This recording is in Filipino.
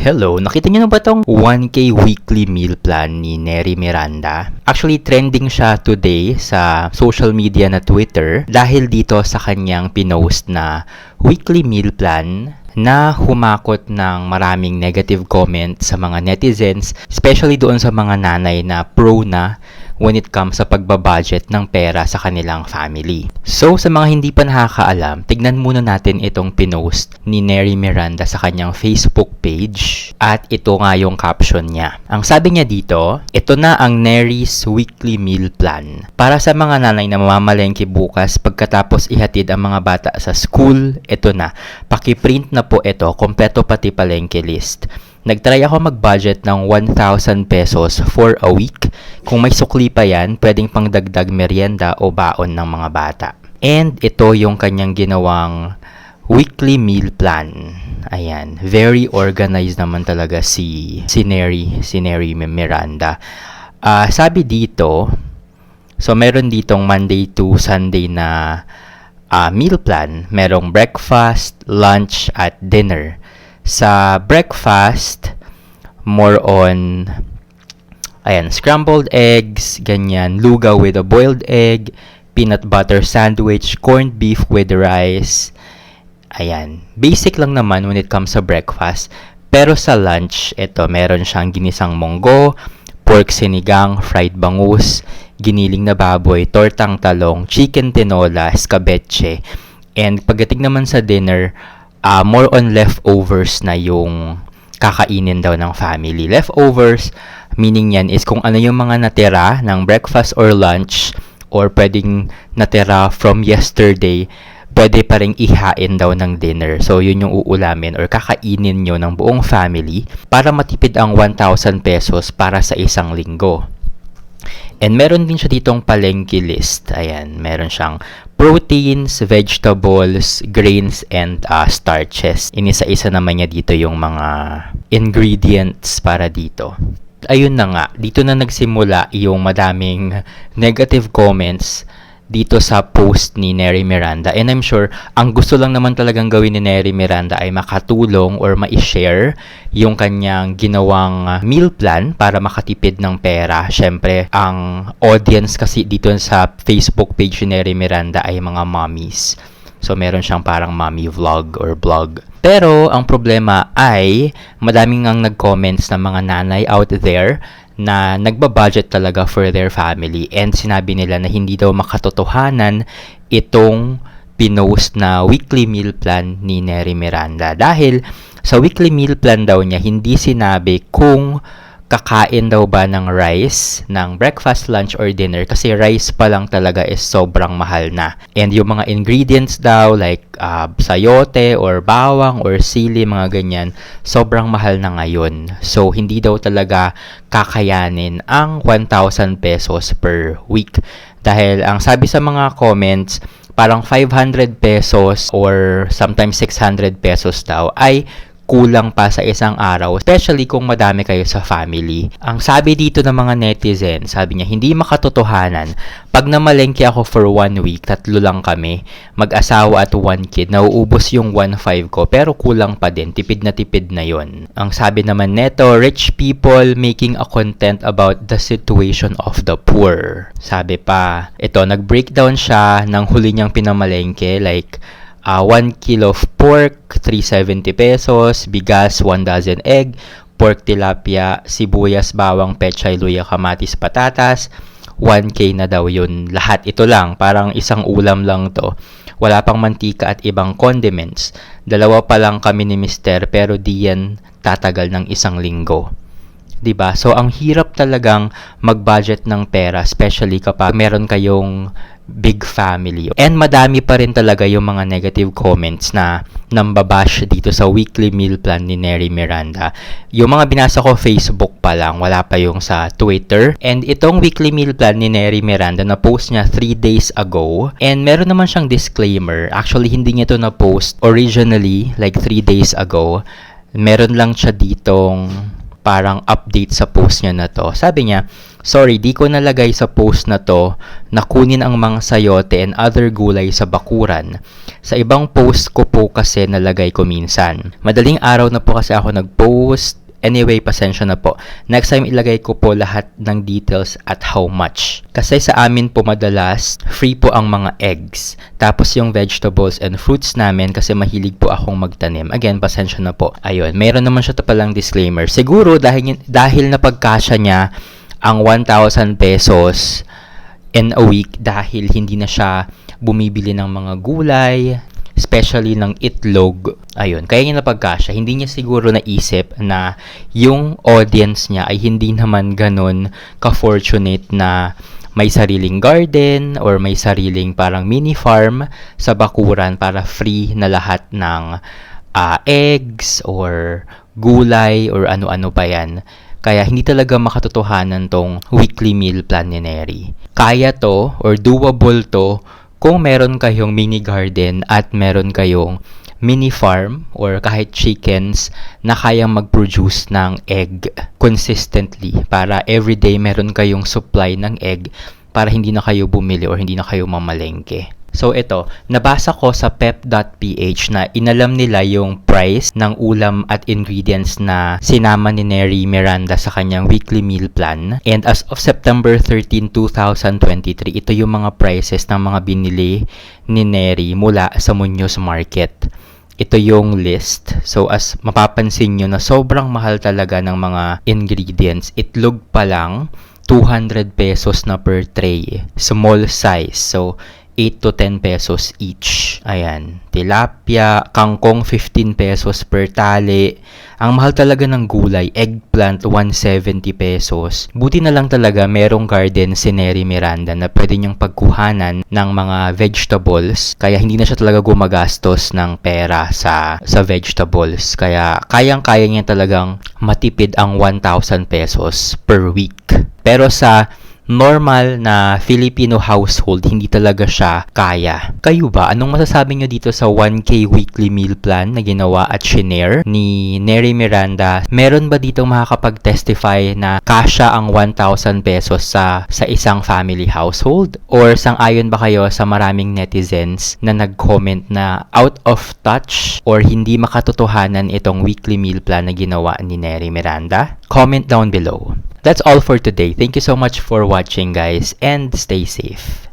Hello, nakita niyo na ba tong 1K weekly meal plan ni Neri Miranda? Actually, trending siya today sa social media na Twitter dahil dito sa kanyang pinost na weekly meal plan na humakot ng maraming negative comments sa mga netizens, especially doon sa mga nanay na pro na when it comes sa pagbabudget ng pera sa kanilang family. So, sa mga hindi pa nakakaalam, tignan muna natin itong pinost ni Neri Miranda sa kanyang Facebook page at ito nga yung caption niya. Ang sabi niya dito, ito na ang Neri's weekly meal plan. Para sa mga nanay na mamamalengke bukas pagkatapos ihatid ang mga bata sa school, ito na. Pakiprint na po ito, kompleto pati palengke list. Nagtry ako mag-budget ng 1,000 pesos for a week. Kung may sukli pa yan, pwedeng pangdagdag merienda o baon ng mga bata. And ito yung kanyang ginawang weekly meal plan. Ayan, very organized naman talaga si si Neri, si Neri Miranda. Ah, sabi dito, so meron ditong Monday to Sunday na ah, meal plan. Merong breakfast, lunch, at dinner. Sa breakfast, more on ayan, scrambled eggs, ganyan, lugaw with a boiled egg, peanut butter sandwich, corned beef with rice. Ayan, basic lang naman when it comes sa breakfast. Pero sa lunch, ito, meron siyang ginisang monggo, pork sinigang, fried bangus, giniling na baboy, tortang talong, chicken tinola, escabeche. And pagdating naman sa dinner, uh, more on leftovers na yung kakainin daw ng family. Leftovers, meaning yan is kung ano yung mga natira ng breakfast or lunch or pwedeng natira from yesterday, pwede pa rin ihain daw ng dinner. So, yun yung uulamin or kakainin nyo ng buong family para matipid ang 1,000 pesos para sa isang linggo. And meron din siya ditong palengke list. Ayan, meron siyang proteins, vegetables, grains, and uh, starches. Inisa-isa naman niya dito yung mga ingredients para dito. Ayun na nga, dito na nagsimula yung madaming negative comments dito sa post ni Neri Miranda. And I'm sure, ang gusto lang naman talagang gawin ni Neri Miranda ay makatulong or ma-share yung kanyang ginawang meal plan para makatipid ng pera. Siyempre, ang audience kasi dito sa Facebook page ni Neri Miranda ay mga mommies. So, meron siyang parang mommy vlog or blog. Pero, ang problema ay madaming ang nag-comments ng mga nanay out there na nagbabudget talaga for their family. And sinabi nila na hindi daw makatotohanan itong pinost na weekly meal plan ni Neri Miranda. Dahil sa weekly meal plan daw niya hindi sinabi kung kakain daw ba ng rice, ng breakfast, lunch, or dinner kasi rice pa lang talaga is sobrang mahal na. And yung mga ingredients daw like uh, sayote or bawang or sili, mga ganyan, sobrang mahal na ngayon. So, hindi daw talaga kakayanin ang 1,000 pesos per week. Dahil ang sabi sa mga comments, parang 500 pesos or sometimes 600 pesos daw ay kulang pa sa isang araw, especially kung madami kayo sa family. Ang sabi dito ng mga netizen, sabi niya, hindi makatotohanan. Pag namalengke ako for one week, tatlo lang kami, mag-asawa at one kid, nauubos yung 1.5 ko, pero kulang pa din, tipid na tipid na yon. Ang sabi naman neto, rich people making a content about the situation of the poor. Sabi pa, ito, nag-breakdown siya ng huli niyang pinamalengke, like, uh, 1 kilo of pork, 370 pesos, bigas, 1 dozen egg, pork tilapia, sibuyas, bawang, pechay, luya, kamatis, patatas, 1K na daw yun. Lahat ito lang, parang isang ulam lang to. Wala pang mantika at ibang condiments. Dalawa pa lang kami ni Mister pero di yan tatagal ng isang linggo. 'Di ba? So ang hirap talagang mag-budget ng pera especially kapag meron kayong big family. And madami pa rin talaga yung mga negative comments na nambabash dito sa weekly meal plan ni Neri Miranda. Yung mga binasa ko Facebook pa lang, wala pa yung sa Twitter. And itong weekly meal plan ni Neri Miranda na post niya 3 days ago. And meron naman siyang disclaimer. Actually, hindi niya to na post originally like 3 days ago. Meron lang siya ditong parang update sa post niya na to. Sabi niya, Sorry, di ko nalagay sa post na to na kunin ang mga sayote and other gulay sa bakuran. Sa ibang post ko po kasi nalagay ko minsan. Madaling araw na po kasi ako nag-post. Anyway, pasensya na po. Next time ilagay ko po lahat ng details at how much. Kasi sa amin po madalas, free po ang mga eggs. Tapos yung vegetables and fruits namin kasi mahilig po akong magtanim. Again, pasensya na po. Ayun, meron naman siya to palang disclaimer. Siguro dahil, dahil na pagkasya niya ang 1,000 pesos in a week dahil hindi na siya bumibili ng mga gulay, especially ng itlog. Ayun, kaya niya napagkasya. Hindi niya siguro naisip na yung audience niya ay hindi naman ganun ka-fortunate na may sariling garden or may sariling parang mini farm sa bakuran para free na lahat ng ah, eggs or gulay or ano-ano pa yan. Kaya hindi talaga makatotohanan tong weekly meal plan ni Neri. Kaya to or doable to kung meron kayong mini garden at meron kayong mini farm or kahit chickens na kayang mag-produce ng egg consistently para everyday meron kayong supply ng egg para hindi na kayo bumili or hindi na kayo mamalengke. So ito, nabasa ko sa pep.ph na inalam nila yung price ng ulam at ingredients na sinama ni Neri Miranda sa kanyang weekly meal plan. And as of September 13, 2023, ito yung mga prices ng mga binili ni Neri mula sa Muñoz Market. Ito yung list. So as mapapansin nyo na sobrang mahal talaga ng mga ingredients. Itlog pa lang, 200 pesos na per tray. Small size. So, 8 to 10 pesos each. Ayan. Tilapia, kangkong 15 pesos per tali. Ang mahal talaga ng gulay, eggplant 170 pesos. Buti na lang talaga merong garden si Neri Miranda na pwede niyang pagkuhanan ng mga vegetables. Kaya hindi na siya talaga gumagastos ng pera sa sa vegetables. Kaya kayang-kaya niya talagang matipid ang 1,000 pesos per week. Pero sa normal na Filipino household, hindi talaga siya kaya. Kayo ba? Anong masasabi nyo dito sa 1K weekly meal plan na ginawa at shinare ni Neri Miranda? Meron ba dito makakapag-testify na kasya ang 1,000 pesos sa, sa isang family household? Or sang-ayon ba kayo sa maraming netizens na nag-comment na out of touch or hindi makatotohanan itong weekly meal plan na ginawa ni Neri Miranda? Comment down below. That's all for today. Thank you so much for watching guys and stay safe.